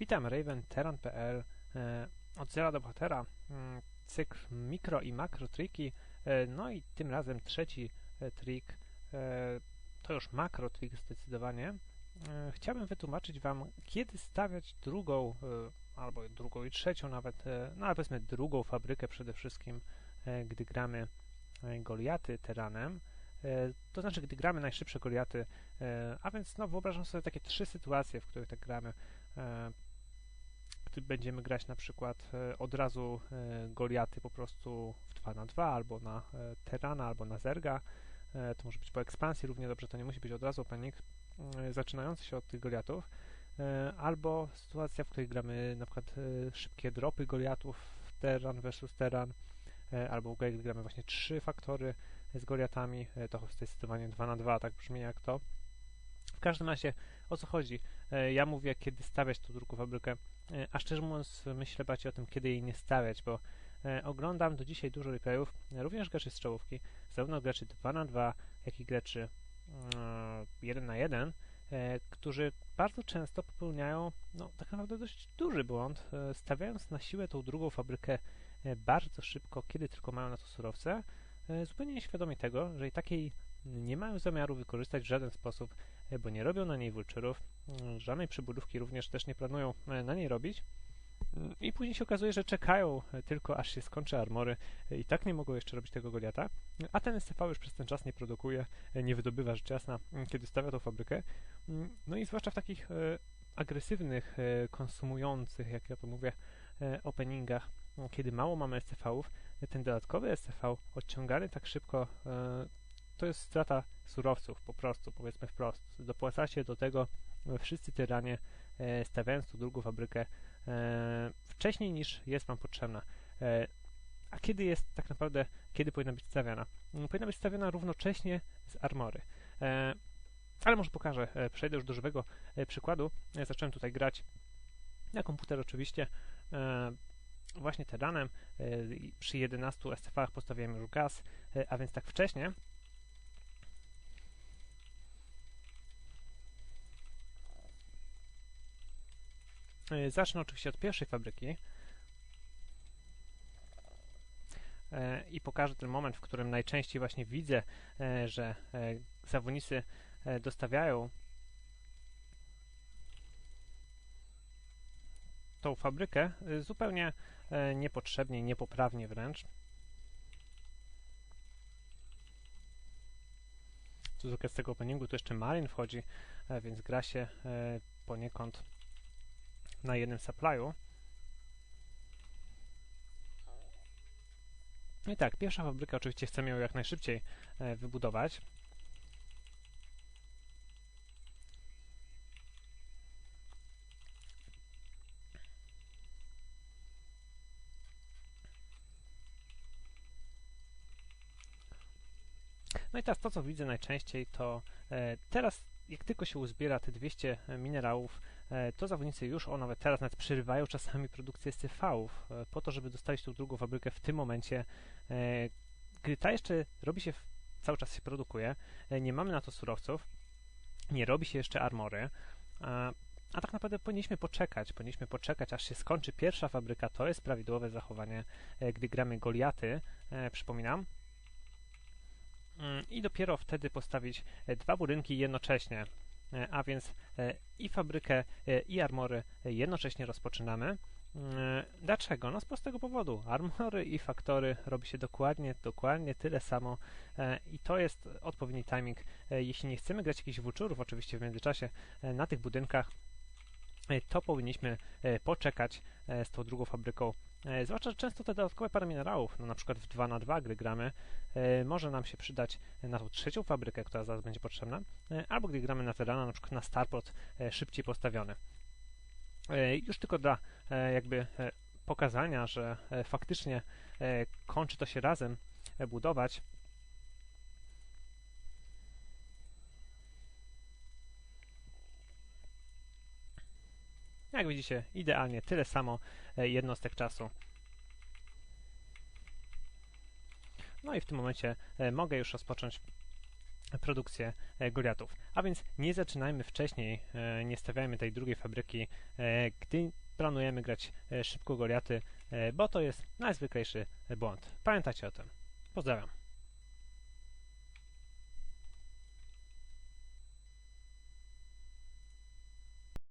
Witam, Raven, Terran.pl. E, od zera do bohatera. Mm, cykl mikro i makro triki. E, no i tym razem trzeci e, trik. To już makro trik zdecydowanie. Chciałbym wytłumaczyć Wam, kiedy stawiać drugą, albo drugą i trzecią nawet, no ale powiedzmy drugą fabrykę przede wszystkim, gdy gramy Goliaty Teranem. To znaczy, gdy gramy najszybsze Goliaty, a więc no, wyobrażam sobie takie trzy sytuacje, w których tak gramy będziemy grać na przykład e, od razu e, Goliaty po prostu w 2 na 2 albo na e, Terana, albo na Zerga. To może być po ekspansji równie dobrze, to nie musi być od razu opening zaczynający się od tych Goliatów. Albo sytuacja, w której gramy na przykład szybkie dropy Goliatów Teran versus Teran, albo w gdy gramy właśnie trzy faktory z Goliatami, to jest zdecydowanie 2 na 2, tak brzmi jak to. Każdym razie, o co chodzi? Ja mówię, kiedy stawiać tą drugą fabrykę E, a szczerze mówiąc myślę bardziej o tym, kiedy jej nie stawiać, bo e, oglądam do dzisiaj dużo replayów, również graczy z czołówki, zarówno graczy 2 na 2, jak i graczy 1 mm, na 1, e, którzy bardzo często popełniają no, tak naprawdę dość duży błąd, stawiając na siłę tą drugą fabrykę bardzo szybko, kiedy tylko mają na to surowce, zupełnie nieświadomi tego, że i takiej nie mają zamiaru wykorzystać w żaden sposób, e, bo nie robią na niej vulturów, mm, żadnej przybudówki również też nie planują e, na niej robić. Mm, I później się okazuje, że czekają e, tylko aż się skończy armory i tak nie mogą jeszcze robić tego Goliata, a ten STV już przez ten czas nie produkuje, nie wydobywa rzecz jasna, mm, kiedy stawia tą fabrykę. No i zwłaszcza w takich agresywnych, konsumujących, jak ja to mówię, openingach, kiedy mało mamy STV-ów, ten dodatkowy STV odciągany tak szybko to jest strata surowców, po prostu, powiedzmy wprost. Dopłacacie do tego wszyscy tyranie, e, stawiając tu drugą fabrykę e, wcześniej niż jest Wam potrzebna. E, a kiedy jest tak naprawdę, kiedy powinna być stawiana? Mm, powinna być stawiana równocześnie z armory. Ale może pokażę, przejdę już do żywego przykładu. Zacząłem tutaj grać na komputer oczywiście, właśnie Teranem. Przy 11 SCV-ach postawiłem już gaz, a więc tak wcześnie zacznę oczywiście od pierwszej fabryki e, i pokażę ten moment, w którym najczęściej właśnie widzę, e, że zawodnicy dostawiają tą fabrykę zupełnie niepotrzebnie, niepoprawnie wręcz. Tu z tego openingu tu jeszcze Marin wchodzi, więc gra się poniekąd na jednym supply'u. I tak, pierwsza fabryka oczywiście chcemy ją jak najszybciej e, wybudować. No i teraz to, co widzę najczęściej, to e, teraz jak tylko się uzbiera te 200 minerałów, e, to zawodnicy już, o nawet teraz nawet przerywają czasami produkcję STV-ów e, po to, żeby dostać tą drugą fabrykę w tym momencie, e, gdy ta jeszcze robi się, cały czas się produkuje, nie mamy na to surowców, nie robi się jeszcze armory, a tak naprawdę powinniśmy poczekać, powinniśmy poczekać, aż się skończy pierwsza fabryka, to jest prawidłowe zachowanie, gdy gramy Goliaty, przypominam, i dopiero wtedy postawić e, dwa budynki jednocześnie, e, a więc e, i fabrykę, i armory jednocześnie rozpoczynamy. Mm, dlaczego? No z prostego powodu. Armory i faktory robi się dokładnie, dokładnie tyle samo i to jest odpowiedni timing. Jeśli nie chcemy grać jakichś włóczurów oczywiście w międzyczasie na tych budynkach, to powinniśmy poczekać z tą drugą fabryką zwłaszcza, że często te dodatkowe pary minerałów, no na przykład w 2 na 2 gdy gramy, e, może nam się przydać na tą trzecią fabrykę, która zaraz będzie potrzebna, e, albo gdy gramy na Terana, na przykład na Starport szybciej postawiony. Już tylko dla jakby pokazania, że faktycznie kończy to się razem budować, Jak widzicie, idealnie tyle samo e, jednostek czasu. No i w tym momencie e, mogę już rozpocząć produkcję e, Goliatów. A więc nie zaczynajmy wcześniej, nie stawiajmy tej drugiej fabryki, gdy planujemy grać szybko Goliaty, bo to jest najzwyklejszy błąd. Pamiętajcie o tym. Pozdrawiam.